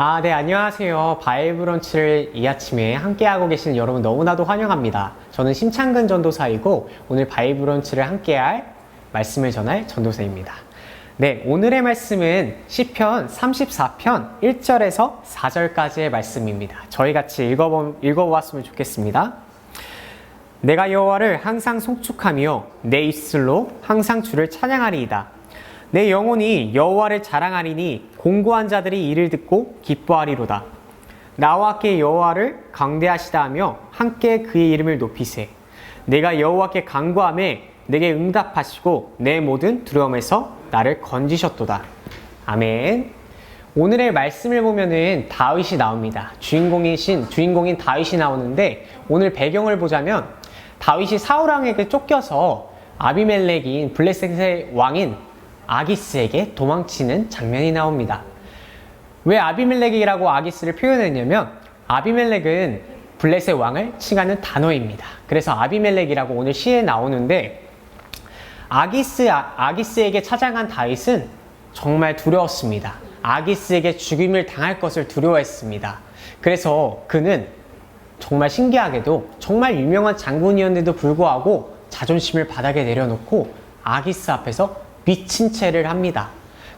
아, 네, 안녕하세요. 바이브런치를 이 아침에 함께하고 계신 여러분 너무나도 환영합니다. 저는 심창근 전도사이고 오늘 바이브런치를 함께할 말씀을 전할 전도사입니다. 네, 오늘의 말씀은 시편 34편 1절에서 4절까지의 말씀입니다. 저희 같이 읽어보, 읽어보았으면 좋겠습니다. 내가 여호와를 항상 송축하며 내 입술로 항상 주를 찬양하리이다. 내 영혼이 여호와를 자랑하리니 공고한 자들이 이를 듣고 기뻐하리로다. 나와 함께 여호와를 강대하시다 하며 함께 그의 이름을 높이세. 내가 여호와께 간구함에 내게 응답하시고 내 모든 두려움에서 나를 건지셨도다. 아멘. 오늘의 말씀을 보면은 다윗이 나옵니다. 주인공이신 주인공인 다윗이 나오는데 오늘 배경을 보자면 다윗이 사울 왕에게 쫓겨서 아비멜렉인 블레셋의 왕인 아기스에게 도망치는 장면이 나옵니다. 왜 아비멜렉이라고 아기스를 표현했냐면 아비멜렉은 블레셋 왕을 칭하는 단어입니다. 그래서 아비멜렉이라고 오늘 시에 나오는데 아기스 아기스에게 찾아간 다윗은 정말 두려웠습니다. 아기스에게 죽임을 당할 것을 두려워했습니다. 그래서 그는 정말 신기하게도 정말 유명한 장군이었는데도 불구하고 자존심을 바닥에 내려놓고 아기스 앞에서 미친 채를 합니다.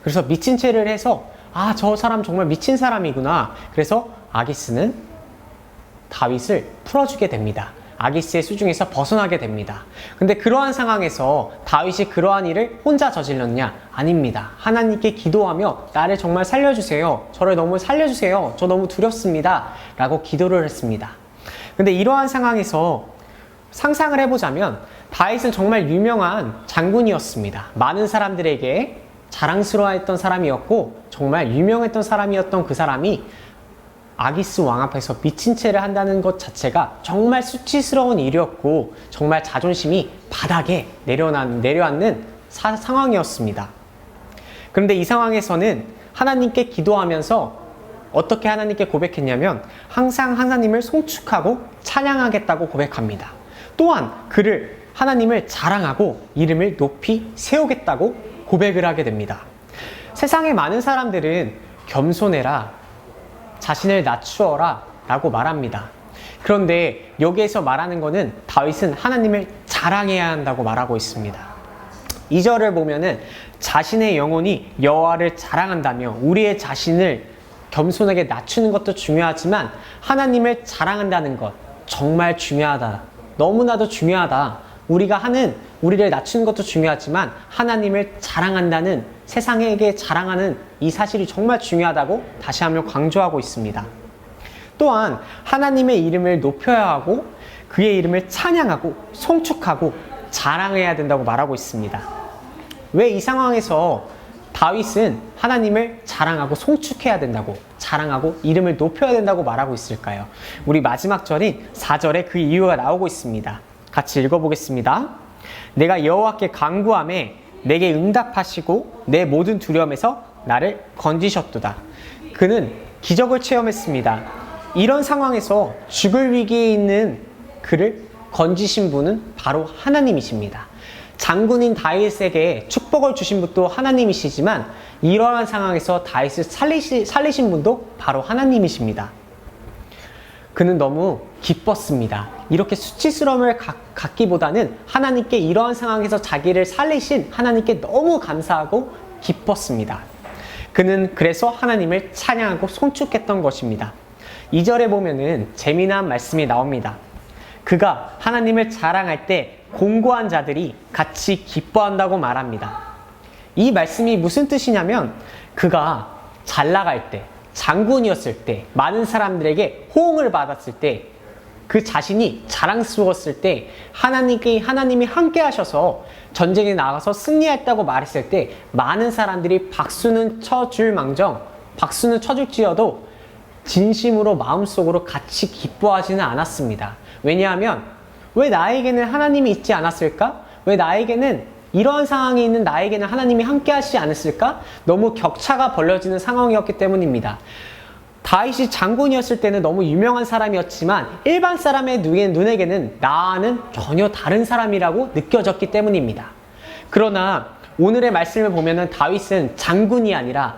그래서 미친 채를 해서 아, 저 사람 정말 미친 사람이구나. 그래서 아기스는 다윗을 풀어주게 됩니다. 아기스의 수중에서 벗어나게 됩니다. 근데 그러한 상황에서 다윗이 그러한 일을 혼자 저질렀냐? 아닙니다. 하나님께 기도하며 나를 정말 살려주세요. 저를 너무 살려주세요. 저 너무 두렵습니다. 라고 기도를 했습니다. 근데 이러한 상황에서 상상을 해보자면 다윗은 정말 유명한 장군이었습니다. 많은 사람들에게 자랑스러워했던 사람이었고 정말 유명했던 사람이었던 그 사람이 아기스 왕 앞에서 미친 채를 한다는 것 자체가 정말 수치스러운 일이었고 정말 자존심이 바닥에 내려난, 내려앉는 사, 상황이었습니다. 그런데 이 상황에서는 하나님께 기도하면서 어떻게 하나님께 고백했냐면 항상 하나님을 송축하고 찬양하겠다고 고백합니다. 또한 그를 하나님을 자랑하고 이름을 높이 세우겠다고 고백을 하게 됩니다. 세상의 많은 사람들은 겸손해라, 자신을 낮추어라 라고 말합니다. 그런데 여기에서 말하는 것은 다윗은 하나님을 자랑해야 한다고 말하고 있습니다. 2절을 보면은 자신의 영혼이 여호와를 자랑한다며 우리의 자신을 겸손하게 낮추는 것도 중요하지만 하나님을 자랑한다는 것 정말 중요하다. 너무나도 중요하다. 우리가 하는 우리를 낮추는 것도 중요하지만 하나님을 자랑한다는 세상에게 자랑하는 이 사실이 정말 중요하다고 다시 한번 강조하고 있습니다. 또한 하나님의 이름을 높여야 하고 그의 이름을 찬양하고 송축하고 자랑해야 된다고 말하고 있습니다. 왜 이 상황에서 다윗은 하나님을 자랑하고 송축해야 된다고 자랑하고 이름을 높여야 된다고 말하고 있을까요? 우리 마지막 절인 4절에 그 이유가 나오고 있습니다. 같이 읽어보겠습니다. 내가 여호와께 간구함에 내게 응답하시고 내 모든 두려움에서 나를 건지셨도다. 그는 기적을 체험했습니다. 이런 상황에서 죽을 위기에 있는 그를 건지신 분은 바로 하나님이십니다. 장군인 다윗에게 축복을 주신 분도 하나님이시지만 이러한 상황에서 다윗을 살리시, 살리신 분도 바로 하나님이십니다. 그는 너무 기뻤습니다. 이렇게 수치스러움을 갖기보다는 하나님께 이러한 상황에서 자기를 살리신 하나님께 너무 감사하고 기뻤습니다. 그는 그래서 하나님을 찬양하고 송축했던 것입니다. 2절에 보면은 재미난 말씀이 나옵니다. 그가 하나님을 자랑할 때 공고한 자들이 같이 기뻐한다고 말합니다. 이 말씀이 무슨 뜻이냐면 그가 잘 나갈 때, 장군이었을 때, 많은 사람들에게 호응을 받았을 때, 그 자신이 자랑스러웠을 때, 하나님께, 하나님이 함께 하셔서 전쟁에 나가서 승리했다고 말했을 때, 많은 사람들이 박수는 쳐줄 망정, 박수는 쳐줄지어도 진심으로 마음속으로 같이 기뻐하지는 않았습니다. 왜냐하면, 왜 나에게는 하나님이 있지 않았을까? 왜 나에게는 이러한 상황이 있는 나에게는 하나님이 함께 하시지 않았을까? 너무 격차가 벌려지는 상황이었기 때문입니다. 다윗이 장군이었을 때는 너무 유명한 사람이었지만 일반 사람의 눈에게는 나는 전혀 다른 사람이라고 느껴졌기 때문입니다. 그러나 오늘의 말씀을 보면은 다윗은 장군이 아니라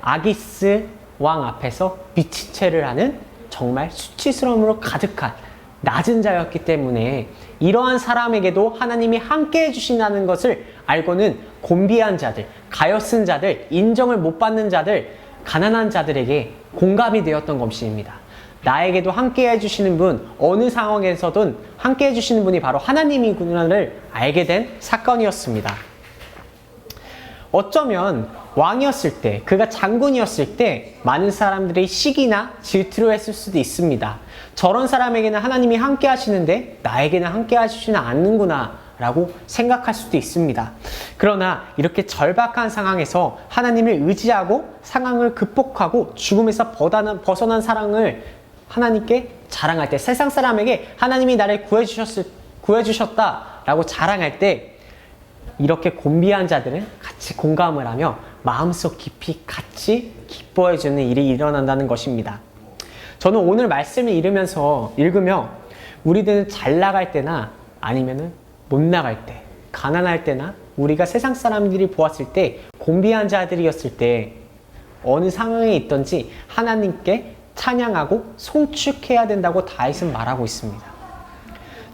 아기스 왕 앞에서 미친 채를 하는 정말 수치스러움으로 가득한 낮은 자였기 때문에 이러한 사람에게도 하나님이 함께 해주신다는 것을 알고는 곤비한 자들, 가엾은 자들, 인정을 못 받는 자들, 가난한 자들에게 공감이 되었던 것입니다. 나에게도 함께 해주시는 분, 어느 상황에서든 함께 해주시는 분이 바로 하나님이구나를 알게 된 사건이었습니다. 어쩌면 왕이었을 때, 그가 장군이었을 때 많은 사람들이 시기나 질투를 했을 수도 있습니다. 저런 사람에게는 하나님이 함께 하시는데 나에게는 함께 하시지는 않는구나 라고 생각할 수도 있습니다. 그러나 이렇게 절박한 상황에서 하나님을 의지하고 상황을 극복하고 죽음에서 벗어난, 사랑을 하나님께 자랑할 때 세상 사람에게 하나님이 나를 구해주셨을, 구해주셨다라고 자랑할 때 이렇게 곤비한 자들은 같이 공감을 하며 마음속 깊이 같이 기뻐해 주는 일이 일어난다는 것입니다. 저는 오늘 말씀을 읽으면서 읽으며 우리들은 잘 나갈 때나 아니면은 못 나갈 때, 가난할 때나 우리가 세상 사람들이 보았을 때 곤비한 자들이었을 때 어느 상황에 있던지 하나님께 찬양하고 송축해야 된다고 다윗은 말하고 있습니다.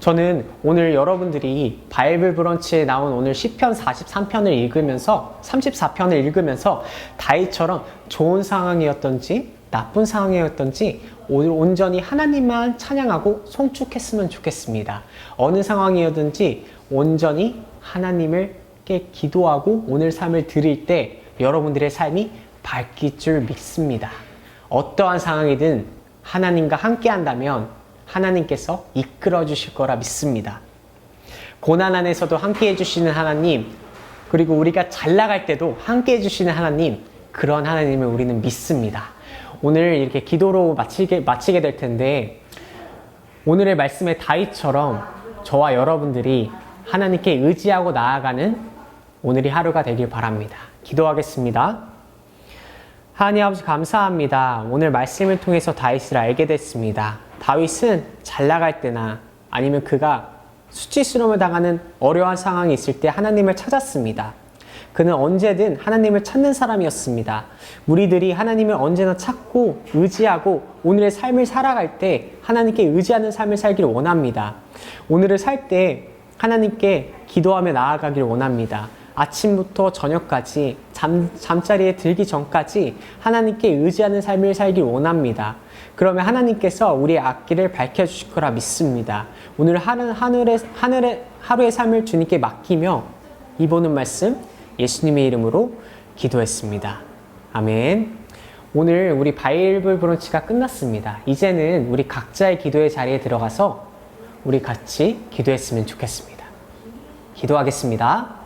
저는 오늘 여러분들이 바이블 브런치에 나온 오늘 10편 43편을 읽으면서 34편을 읽으면서 다윗처럼 좋은 상황이었던지 나쁜 상황이었던지 오늘 온전히 하나님만 찬양하고 송축했으면 좋겠습니다. 어느 상황이었든지 온전히 하나님을께 기도하고 오늘 삶을 드릴 때 여러분들의 삶이 밝길 줄 믿습니다. 어떠한 상황이든 하나님과 함께 한다면 하나님께서 이끌어 주실 거라 믿습니다. 고난 안에서도 함께 해주시는 하나님, 그리고 우리가 잘 나갈 때도 함께 해주시는 하나님, 그런 하나님을 우리는 믿습니다. 오늘 이렇게 기도로 마치게, 마치게 될 텐데, 오늘의 말씀의 다윗처럼 저와 여러분들이 하나님께 의지하고 나아가는 오늘이 하루가 되길 바랍니다. 기도하겠습니다. 하나님 아버지 감사합니다. 오늘 말씀을 통해서 다윗을 알게 됐습니다. 다윗은 잘 나갈 때나 아니면 그가 수치스러움을 당하는 어려운 상황이 있을 때 하나님을 찾았습니다. 그는 언제든 하나님을 찾는 사람이었습니다. 우리들이 하나님을 언제나 찾고 의지하고 오늘의 삶을 살아갈 때 하나님께 의지하는 삶을 살기를 원합니다. 오늘을 살 때 하나님께 기도하며 나아가길 원합니다. 아침부터 저녁까지 잠, 잠자리에 들기 전까지 하나님께 의지하는 삶을 살길 원합니다. 그러면 하나님께서 우리의 앞길을 밝혀주실 거라 믿습니다. 오늘 하늘, 하늘의, 하늘의, 하루의 삶을 주님께 맡기며 이보는 말씀 예수님의 이름으로 기도했습니다. 아멘. 오늘 우리 바이블 브런치가 끝났습니다. 이제는 우리 각자의 기도의 자리에 들어가서 우리 같이 기도했으면 좋겠습니다. 기도하겠습니다.